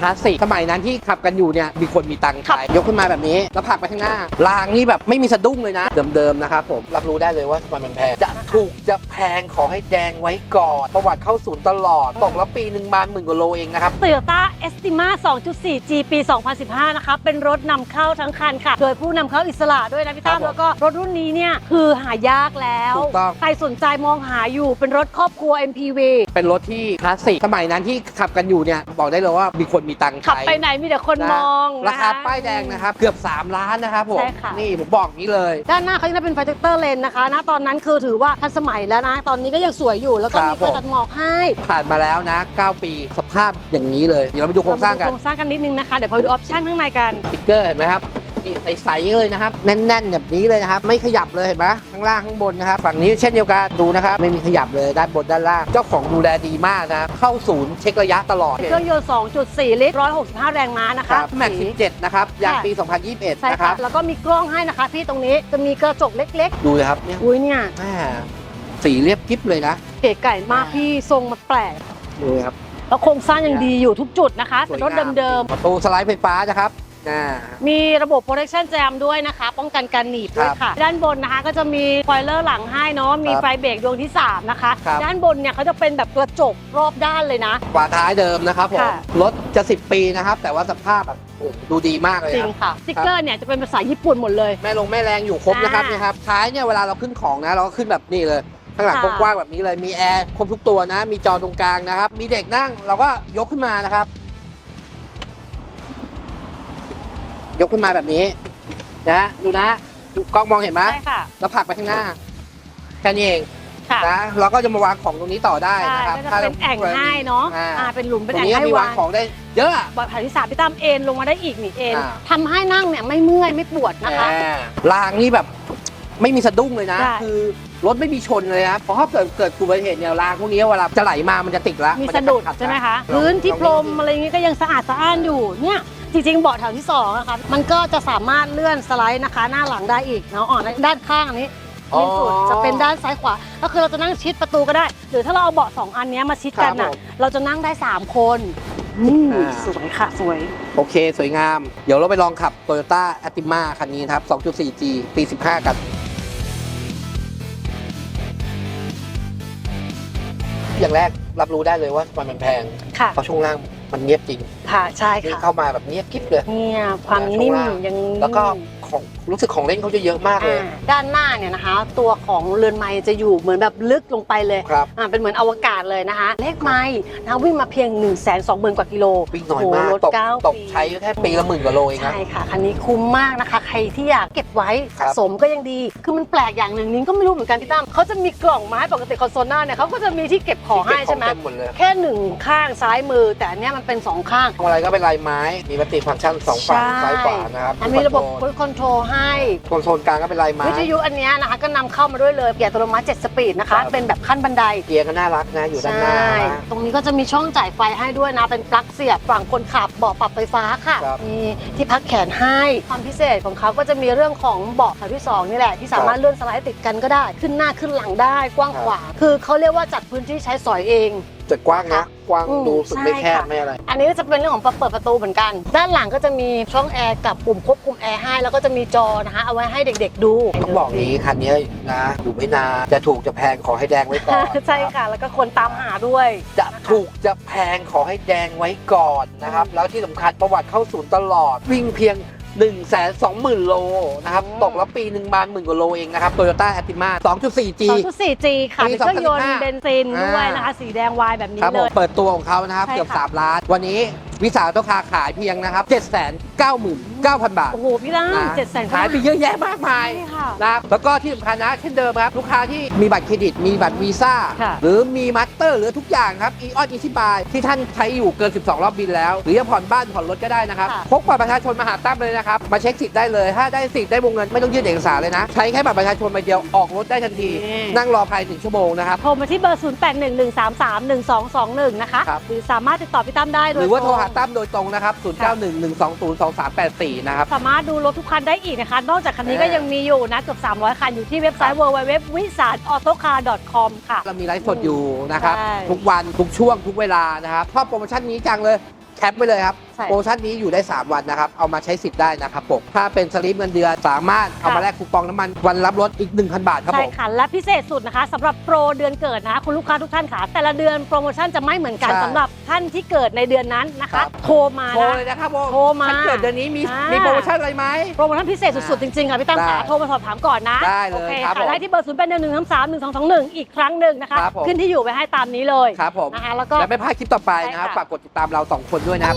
คลาสสิกสมัยนั้นที่ขับกันอยู่เนี่ยมีคนมีตังค์ใช้ยกขึ้นมาแบบนี้ แล้วผลักไปข้างหน้ารางนี่แบบไม่มีสะดุ้งเลยนะ เดิมๆนะครับผมรับรู้ได้เลยว่าทำไมมันแพงจะถูกจะแพงขอให้แดงไว้ก่อนประวัติเข้าศูนย์ตลอดตกแล้วปีหนึ่งบานหมื่นกว่าโลเองนะครับโตโยต้าเอสติมา 2.4G ปี 2015 นะคะเป็นรถนำเข้าทั้งคันค่ะ โดยผู้นำเข้าอิสระด้วยนะพี่ตั้ครัมบผมแล้วก็รถรุ่นนี้เนี่ยคือหายากแล้ว ถูกต้อง ใครสนใจมองหาอยู่เป็นรถครอบครัว MPV เป็นรถที่คลาสสิกสมัยนั้นที่ขับกันอยู่เนี่ยบอกได้เลยว่ามีคนมีตังค์ขับใช้ไปไหนมีแต่คนนะมองราคานะะป้ายแดงนะครับ เกือบ 3 ล้านนะครับผม ใช่ค่ะ นี่ผมบอกอย่างนี้เลย ด้านหน้าเขาจะเป็นไฟเตอร์เลนนะคะณตอนนั้นคือถือว่าทันสมัยแล้วนะ ตอนนี้ก็ยังสวยอยู่แล้วก็ครับมีไฟผม ตัดหมอกให้ผ่านมาแล้วนะ 9 ปีสภาพอย่างนี้เลย เดี๋ยวเราไปดูโครงสร้างกันโครงสร้างกันนิดนึงนะคะ เดี๋ยวพอดูออปชั่นข้างในกันสติ๊กเกอร์เห็นไหมครับ นี่ใสๆเลยนะครับ แน่นๆแบบนี้เลยนะครับ ไม่ขยับเลยเห็นไหมข้างล่างข้างบนนะครับฝั่งนี้เช่นเดียวกันดูนะครับ ไม่มีขยับเลยด้านบนด้านล่าง เจ้าของดูแลดีมากนะครับเข้าศูนย์เช็คระยะตลอดเครื่องยนต์ 2.4 ลิตร 165 แรงม้านะคคะรับแม็ก17 นะครับยางค่ะปี 2021ใช่นะคค่ะรับแล้วก็มีกล้องให้นะคะพี่ตรงนี้จะมีกระจกเล็กดูเลยครับเนี่ยๆอุ้ยเนี่ยแม่สีเรียบกิ๊บเลยนะเก๋ไก่มากพี่ทรงมันแปลกดูเลยครับแล้วโครงสร้างยังดีอยู่ทุกจุดนะคะเป็นรถเดิมประตูสไลด์ไฟฟ้านะครับ อ่าๆมีระบบ protection jam ด้วยนะคะ ป้องกันการหนีบด้วยค่ะ ด้านบนนะคะก็จะมีไฟเลอร์หลังให้เนาะมีครับไฟเบรกดวงที่ 3 นะคะ ครับ ด้านบนเนี่ยเขาจะเป็นแบบกระจกรอบด้านเลยนะ ฝาท้ายเดิมนะครับผมค่ะ รถจะ 10 ปีนะครับ แต่ว่าสภาพแบบโอ้โหดูดีมากเลยจริคงรับ ค่ะสติ๊กเกอร์เนี่ยจะเป็นภาษาญี่ปุ่นหมดเลย แม่ลงแม่แรงอยู่ครบนะครับอ่านี่ครับท้ายเนี่ยเวลาเราขึ้นของนะ เราก็ขึ้นแบบนี้เลย ข้างหลังค่ะ กว้างๆแบบนี้เลยมีแอร์ครบทุกตัวนะ มีจอตรงกลางนะครับ มีเด็กนั่งเราก็ยกขึ้นมานะครับ ยกขึ้นมาแบบนี้ นะดูนะดูกล้องมองเห็นไหมใช่ค่ะแล้วผลักไปข้างหน้า แค่นี้เองค่ะนะเราก็จะมาวางของตรงนี้ต่อได้ใช่นะครับก็จะเป็นแอ่งให้เนาะอ่าอ่าเป็นหลุมเป็นตรแอ่งงนี้ให้มีวาวางงของได้เยอะบอดแผ่นที่สามพี่ตั้มเอ็นลงมาได้อีกนี่เอ็นอ่า ทำให้นั่งเนี่ยไม่เมื่อยไม่ปวดนะคะ อ่ารางนี่แบบไม่มีสะดุ้งเลยนะ ใช่ คือรถไม่มีชนเลยนะเพราะถ้าเกิดเกิดอุบัติเหตุเนี่ยรางพวกนี้เวลาจะไหลมามันจะติดละมีนสะจะดุดขัๆใช่ไหมคะลองพื้นที่ลองพรมอะไรอย่างงี้ก็ยังสะอาดสะอ้านอยู่เนี่ย จริงๆเบาะแถวที่สองนะคะมันก็จะสามารถเลื่อนสไลด์นะคะ หน้าหลังได้อีกเนาะอ่อนด้านข้างอันนี้อ๋อยิ่งสุดจะเป็นด้านซ้ายขวา ก็คือเราจะนั่งชิดประตูก็ได้ หรือถ้าเราเอาเบาะสองอันเนี้ยมาชิดกันครัน่ะบผมเราจะนั่งได้สามคนอืมอ่า สวยค่ะสวย โอเค สวยงาม เดี๋ยวเราไปลองขับ Toyota a t i m a คันนี้นะครับ 2.4G ปี 15 กัน อย่างแรกรับรู้ได้เลยว่ามันมันแพง ค่ะ เพราะช่วงล่าง มันเงียบจริงค่ะใช่นี่ค่ะเข้ามาแบบเงียบกิ๊บเลย เนี่ยความช่วงนิ่มล่างยัง แล้วก็ ของรู้สึกของเล่นเขาจะเยอะมากเลยอ่าด้านหน้าเนี่ยนะคะ ตัวของเรือนไม้จะอยู่เหมือนแบบลึกลงไปเลยครับอ่าเป็นเหมือนอวกาศเลยนะคะ เลขไม้นะวิ่งมาเพียง 1 2 0 0 0 0 กว่ากิโลวิ่งน้อยมากโอ้โหรถตกเก้าตกปีใช้แค่ปีละหมื่นกว่าโลเองนะใช่ค่ะคันนี้คุ้มมากนะคะ ใครที่อยากเก็บไว้ครัสะบสมก็ยังดี คือมันแปลกอย่างหนึ่งนิ้งก็ไม่รู้เหมือนกันพี่ตั้มเขาจะมีกล่องไม้ปกติคอนโซลหน้าเนี่ยเขาก็จะมีที่เก็บของให้ใช่ไหมเก็บของเต็มหมดเลยแค่หนึ่งข้างซ้ายมือ แต่อันเนี้ยมันเป็นสองข้างทำอะไรก็เป็นลายไม้มีมัลติฟังก์ชันสองฝั่งใช่ซ้ายขวานะครับอะมีระบบคอนโทรลให้คอนโซลกลางก็เป็นลายไม้ วิทยุอันเนี้ยนะคะก็นำเข้ามาด้วยเลยเกียร์อัตโนมัติ7สปีดนะครัคะบเป็นแบบขั้นบันได เกียร์ก็น่ารักนะ อยู่ด้านหน้าใช่นะ ตรงนี้ก็จะมีช่องจ่ายไฟให้ด้วยนะ เป็นปลั๊กเสียบฝั่งคนขับเบาะปรับไฟฟ้าค่ะ ครับ มีที่พักแขนให้ ความพิเศษของเขาก็จะมีเรื่องของเบาะแถวที่สองนี่แหละ ที่สามารถเลื่อนสไลด์ติดกันก็ได้ ขึ้นหน้าขึ้นหลังได้กว้างขวาง คือเขาเรียกว่าจัดพื้นที่ใช้สอยเอง จะกว้างนะกว้างอืมดูรู้สึกไม่ใช่แคบค่ะ ไม่อะไร อันนี้ก็จะเป็นเรื่องของเปิดประตูเหมือนกัน ด้านหลังก็จะมีช่องแอร์กับปุ่มควบคุมแอร์ให้ แล้วก็จะมีจอนะคะเอาไว้ให้เด็กๆดูต้องบอกนี้คันนี้นะอยู่ไม่นานจะถูกจะแพงขอให้แดงไว้ก่อน ใช่ค่ะ แล้วก็คนตามหาด้วย จะถูกจะแพงขอให้แดงไว้ก่อนนะครับ แล้วที่สำคัญประวัติเข้าศูนย์ตลอดวิ่งเพียง 1 2 0 0 0 0 โลนะครับอืมตกแล้วปีหนึ่งบานหมื่นกว่าโลเองนะครับ Toyota a t i m a 2.4G 2.4G ค่ะปีเป็นเครื่องยนต์2015เบนซินด้วยอ่านนะคะ สีแดงวายแบบนี้ครับผเลมย เปิดตัวของเขานะครับ ใช่เกือบ ค่ะ 3 ล้าน วันนี้ วิสาต้องคาขายเพียงนะครับ 799,000 บาท โอ้โห พี่ล่างนะเจ็ดแสน ขายไปเยอะแยะมากมายใช่ค่ะนะครับแล้วก็ที่สำคัญนะเช่นเดิมครับ ลูกค้าที่มีบัตรเครดิต มีบัตรวีซ่า ค่ะหรือมีมัตเตอร์หรือทุกอย่างครับอีออนอีทิบายที่ท่านใช้อยู่เกิน 12 รอบบินแล้ว หรือจะผ่อนบ้านผ่อนรถก็ได้นะครับค่ะ พกบัตรประชาชนมาหาตั้มเลยนะครับ มาเช็คสิทธิ์ได้เลย ถ้าได้สิทธิ์ได้วงเงินไม่ต้องยื่นเอกสารเลยนะ ใช้แค่บัตรประชาชนใบเดียวออกรถได้ทันที นั่งรอภายหนึ่งชั่วโมงนะครับ โทรมาที่เบอร์ 0811331221 นะคะ ครับหรือสามารถติดต่อพี่ตั้มได้โดยหรือว่าโทรหาตงตั้มโดยตรงนะครับ 0911202384 นะครับ สามารถดูรถทุกคันได้อีกนะคะ นอกจากคันนี้อ่าก็ยังมีอยู่นะเกือบ 300 คันอยู่ที่เว็บไซต์ www w i s a r a u t o c a r com ค่ะ เรามีไลฟ์สดอยู่นะครับ ใช่ ทุกวัน ทุกช่วงทุกเวลานะครับชอบโปรโมชั่นนี้จังเลย แคปไปเลยครับ ใช่ โปรโมชั่นนี้อยู่ได้ 3 วันนะครับ เอามาใช้สิทธิ์ได้นะครับผม ถ้าเป็นสลิปเงินเดือนสามารถเอามาแลกคูปองน้ำมันวันรับรถอีก 1,000 บาทครับใช่ผมค่ะ และพิเศษสุดนะคะสำหรับโปรเดือนเกิดนะคะคุณลูกค้าทุกท่านค่ะ แต่ละเดือนโปรโมชั่นจะไม่เหมือนกันใช่สำหรับท่านที่เกิดในเดือนนั้นนะครัคะ บ โทรมาโทรนะ เลยนะครับผมโทรมาฉันเกิดเดือนนี้มีอ่ามี มีโปรโมชั่นอะไรไหม โปรโมชั่นพิเศษสุดๆ จริงๆค่ะพี่ตั้มค่ะได้โทรมาสอบถามก่อนนะได้เลยโอเคครับค่ะผมได้ที่เบอร์ศูนย์แปดหนึ่งหนึ่งสามสามหนึ่งสองสองหนึ่งอีกครั้งหนึ่งนะคะ ครับผม ขึ้นที่อยู่ไว้ให้ตามนี้เลยครับผม นะคะแล้วก็ และไม่พลาดคลิปต่อไปนะครับใช่ค่ะ ฝากกดติดตามเราสองคนด้วยนะครับ